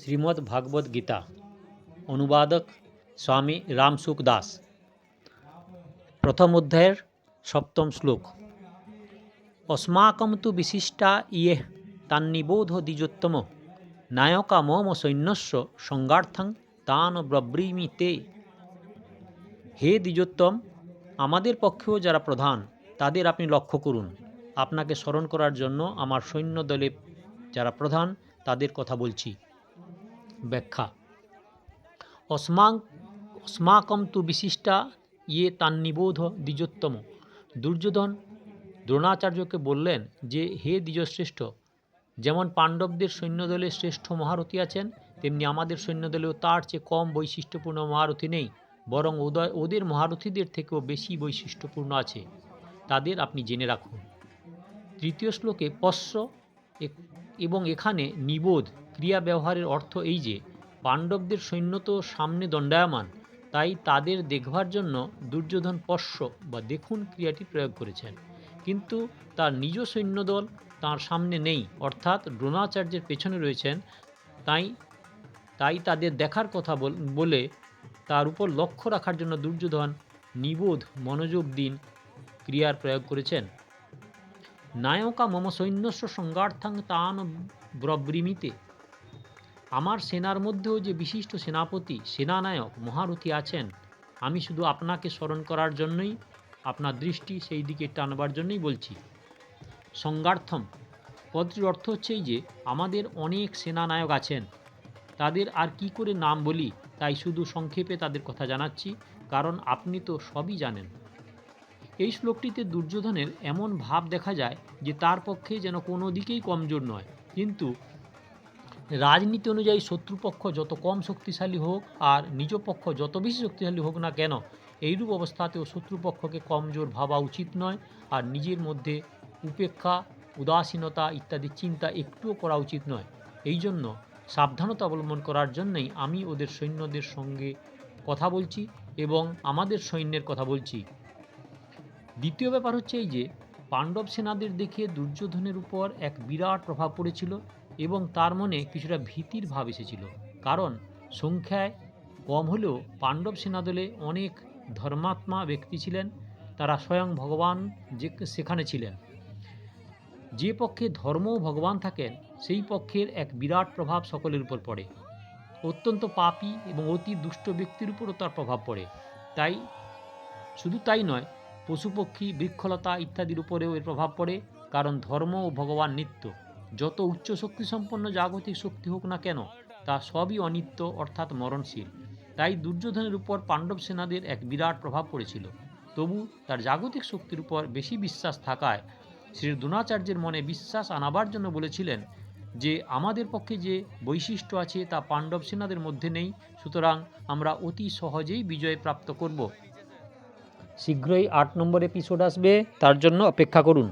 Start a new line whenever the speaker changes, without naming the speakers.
শ্রীমদ্ ভাগবত গীতা। অনুবাদক স্বামী রামসুখ দাস। প্রথম অধ্যায়ের সপ্তম শ্লোক। অস্মাকম তু বিশিষ্টা ইয়ে তান্নিবোধ দ্বিজোত্তম। নায়কা মম সৈন্যস্য সংগার্থং তান ব্রব্রীমি তে হে দ্বিজোত্তম, আমাদের পক্ষেও যারা প্রধান, তাদের আপনি লক্ষ্য করুন। আপনাকে স্মরণ করার জন্য আমার সৈন্য দলে যারা প্রধান, তাদের কথা বলছি। ব্যাখ্যা। অস্মাং অস্মাকম তু বিশিষ্টা ইয়ে তান্নিবোধ দ্বিজোত্তম। দুর্যোধন দ্রোণাচার্যকে বললেন যে, হে দ্বিজশ্রেষ্ঠ, যেমন পাণ্ডবদের সৈন্যদলে শ্রেষ্ঠ মহারথী আছেন, তেমনি আমাদের সৈন্যদলেও তার চেয়ে কম বৈশিষ্ট্যপূর্ণ মহারথী নেই, বরং ওদয় ওদের মহারথীদের থেকেও বেশি বৈশিষ্ট্যপূর্ণ আছে। তাদের আপনি জেনে রাখুন। তৃতীয় শ্লোকে পশ্য এবং এখানে নিবোধ ক্রিয়া ব্যবহারের অর্থ এই যে, পাণ্ডবদের সৈন্য তো সামনে দণ্ডায়মান, তাই তাদের দেখবার জন্য দুর্যোধন পশ্য বা দেখুন ক্রিয়াটি প্রয়োগ করেছেন। কিন্তু তার নিজ সৈন্যদল তার সামনে নেই, অর্থাৎ দ্রোণাচার্যের পেছনে রয়েছেন, তাই তাই তাদের দেখার কথা বল- তার উপর লক্ষ্য রাখার জন্য দুর্যোধন নিবোধ মনোযোগ দিন ক্রিয়ার প্রয়োগ করেছেন। নায়কা মম সৈন্যস্য সংগার্থাং তান ব্রব্রিমিতে আমার সেনার মধ্যেও যে বিশিষ্ট সেনাপতি, সেনানায়ক মহারথী আছেন, আমি শুধু আপনাকে স্মরণ করার জন্যই, আপনার দৃষ্টি সেই দিকে টানবার জন্যই বলছি। সংগার্থম, পদটির অর্থ হচ্ছে এই যে, আমাদের অনেক সেনানায়ক আছেন। তাদের আর কি করে নাম বলি, তাই শুধু সংক্ষেপে তাদের কথা জানাচ্ছি, কারণ আপনি তো সবই জানেন। এই শ্লোকটিতে দুর্যোধনের এমন ভাব দেখা যায় যে তার পক্ষে যেন কোনো দিকেই কমজোর নয়। কিন্তু রাজনীতি অনুযায়ী শত্রুপক্ষ যত কম শক্তিশালী হোক আর নিজ পক্ষ যত বেশি শক্তিশালী হোক না কেন, এইরূপ অবস্থাতেও শত্রুপক্ষকে কমজোর ভাবা উচিত নয় আর নিজের মধ্যে উপেক্ষা, উদাসীনতা ইত্যাদি চিন্তা একটুও করা উচিত নয়। এই জন্য সাবধানতা অবলম্বন করার জন্যই আমি ওদের সৈন্যদের সঙ্গে কথা বলছি এবং আমাদের সৈন্যের কথা বলছি। দ্বিতীয় ব্যাপার হচ্ছে এই যে, পাণ্ডব সেনাদের দেখে দুর্যোধনের উপর এক বিরাট প্রভাব পড়েছিল এবং তার মনে কিছুটা ভীতির ভাব এসেছিল। কারণ সংখ্যায় কম হলেও পাণ্ডব সেনাদলে অনেক ধর্মাত্মা ব্যক্তি ছিলেন, তারা স্বয়ং ভগবান যে সেখানে ছিলেন। যে পক্ষে ধর্ম ভগবান থাকেন, সেই পক্ষের এক বিরাট প্রভাব সকলের উপর পড়ে। অত্যন্ত পাপী এবং অতি দুষ্ট ব্যক্তির উপরও তার প্রভাব পড়ে। তাই, শুধু তাই নয় পশুপক্ষী, বৃক্ষলতা ইত্যাদির উপরেও এর প্রভাব পড়ে, কারণ ধর্ম ও ভগবান নিত্য। যত উচ্চ শক্তি সম্পন্ন জাগতিক শক্তি হোক না কেন, তা সবই অনিত্য, অর্থাৎ মরণশীল। তাই দুর্যোধনের উপর পাণ্ডব সেনাদের এক বিরাট প্রভাব পড়েছিল। তবু তার জাগতিক শক্তির উপর বেশি বিশ্বাস থাকায় শ্রী দ্রোণাচার্যের মনে বিশ্বাস আনাবার জন্য বলেছিলেন যে, আমাদের পক্ষে যে বৈশিষ্ট্য আছে তা পাণ্ডব সেনাদের মধ্যে নেই, সুতরাং আমরা অতি সহজেই বিজয় প্রাপ্ত করব। শীঘ্রই আট নম্বর এপিসোড আসবে তার জন্য অপেক্ষা করুন।